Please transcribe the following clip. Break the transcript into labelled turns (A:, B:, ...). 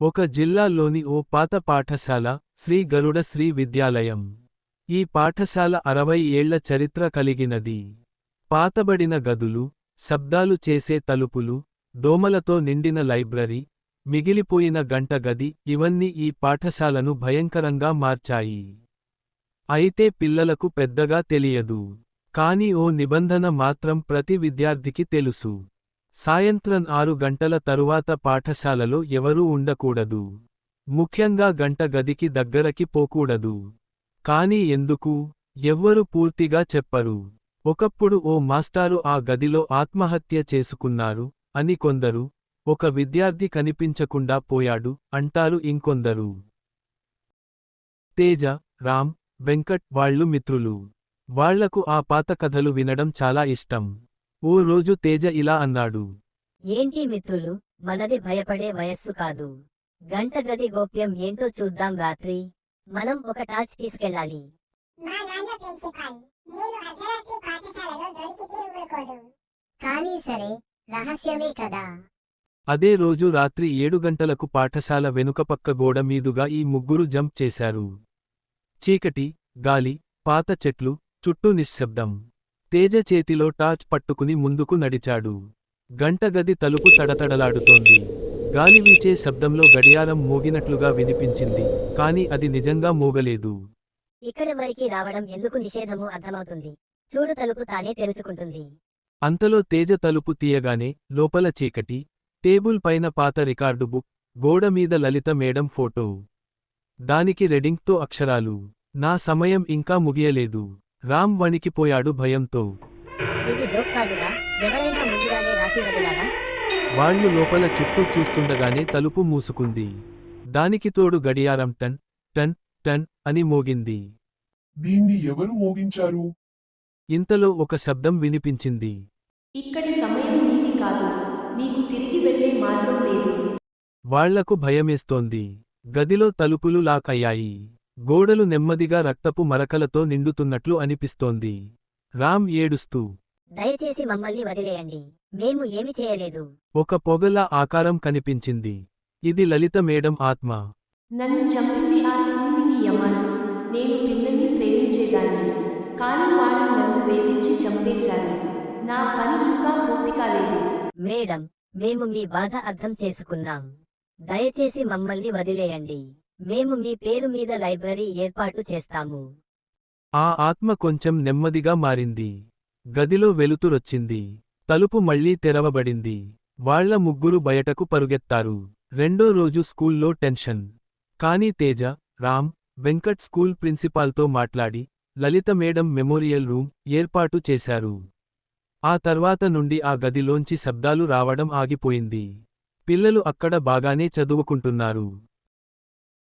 A: ఒక జిల్లాలోని ఓ పాత పాఠశాల శ్రీ గరుడ శ్రీ విద్యాలయం. ఈ పాఠశాల అరవై ఏళ్ళ చరిత్ర కలిగినది. పాతబడిన గదులు శబ్దాలు చేసే తలుపులు దోమలతో నిండిన లైబ్రరీ మిగిలిపోయిన గంట గది ఇవన్నీ ఈ పాఠశాలను భయంకరంగా మార్చాయి. అయితే పిల్లలకు పెద్దగా తెలియదు. కాని ఓ నిబంధన మాత్రం ప్రతి విద్యార్థికి తెలుసు. సాయంత్రం ఆరు గంటల తరువాత పాఠశాలలో ఎవరూ ఉండకూడదు. ముఖ్యంగా గంట గదికి దగ్గరకి పోకూడదు. కాని ఎందుకు? ఎవ్వరు పూర్తిగా చెప్పరు. ఒకప్పుడు ఓ మాస్టారు ఆ గదిలో ఆత్మహత్య చేసుకున్నారు అని కొందరు ఒక విద్యార్థి కనిపించకుండా పోయాడు అంటారు ఇంకొందరు. తేజ రామ్ వెంకట్ వాళ్ళు మిత్రులు. వాళ్ళకు ఆ పాత కథలు వినడం చాలా ఇష్టం. ఓ రోజు తేజ ఇలా అన్నాడు.
B: ఏంటి మిత్రులు? మనది భయపడే వయస్సు కాదు. గంట గది గోప్యం ఏంటో చూద్దాం రాత్రి. మనం ఒక టార్చ్ తీసుకెళ్ళాలి.
C: మా నాన్న ప్రిన్సిపాల్. నేను అర్ధరాత్రి పాఠశాలలో దొరికితే ఊరుకోడు.
B: కానీ సరే రహస్యమే కదా.
A: అదే రోజు రాత్రి ఏడు గంటలకు పాఠశాల వెనుకపక్క గోడ మీదుగా ఈ ముగ్గురు జంప్ చేశారు. చీకటి గాలి పాత చెట్లు చుట్టూ నిశ్శబ్దం. తేజ చేతిలో టార్చ్ పట్టుకుని ముందుకు నడిచాడు. గంటగది తలుపు తడతడలాడుతోంది. గాలి వీచే శబ్దంలో గడియారం మోగినట్లుగా వినిపించింది కాని అది నిజంగా మోగలేదు.
B: ఇక్కడ వరకు రావడం ఎందుకు నిషేధము అర్థమవుతుంది. చూడు తలుపు తానే తెరుచుకుంటుంది.
A: అంతలో తేజ తలుపు తీయగానే లోపల చీకటి టేబుల్ పైన పాత రికార్డు బుక్ గోడ మీద లలిత మేడం ఫోటో. దానికి రెడింగ్తో అక్షరాలు. నా సమయం ఇంకా ముగియలేదు. రామ్ వణికిపోయాడు భయంతో. వాళ్ళు లోపల చుట్టూ చూస్తుండగానే తలుపు మూసుకుంది. దానికి తోడు గడియారం టన్ టన్ టన్ అని మోగింది.
D: దీన్ని ఎవరు మోగించారు?
A: ఇంతలో ఒక శబ్దం వినిపించింది.
E: ఇక్కడి సమయం మీది కాదు. మీకు తిరిగి వెళ్ళే మార్గం లేదు.
A: వాళ్ళకు భయమేస్తోంది. గదిలో తలుపులు లాక్ అయ్యాయి. గోడలు నెమ్మదిగా రక్తపు మరకలతో నిండుతున్నట్లు అనిపిస్తోంది. రామ్ ఏడుస్తూ
B: దయచేసి మమ్మల్ని వదిలేయండి. మేము ఏమి చేయలేదు.
A: ఒక పొగలా ఆకారం కనిపించింది. ఇది లలిత మేడం ఆత్మ.
E: నన్ను చంపింది ఆ శివుని యమన్. నేను పిల్లల్ని ప్రేమించేదాన్ని. కానీ వాళ్ళు నన్ను వేధించి చంపేశారు నా పని ఇంకా పూర్తి కాలేదు.
B: మేడం మేము మీ బాధ అర్థం చేసుకున్నాం. దయచేసి మమ్మల్ని వదిలేయండి. మేము మీ పేరు మీద లైబ్రరీ ఏర్పాటు చేస్తాము.
A: ఆ ఆత్మ కొంచెం నెమ్మదిగా మారింది. గదిలో వెలుతురొచ్చింది. తలుపు మళ్ళీ తెరవబడింది. వాళ్ళ ముగ్గురు బయటకు పరుగెత్తారు. రెండో రోజు స్కూల్లో టెన్షన్. కానీ తేజ రామ్ వెంకట్ స్కూల్ ప్రిన్సిపాల్తో మాట్లాడి లలిత మేడం మెమోరియల్ రూమ్ ఏర్పాటు చేశారు. ఆ తర్వాత నుండి ఆ గదిలోంచి శబ్దాలు రావడం ఆగిపోయింది. పిల్లలు అక్కడ బాగానే చదువుకుంటున్నారు.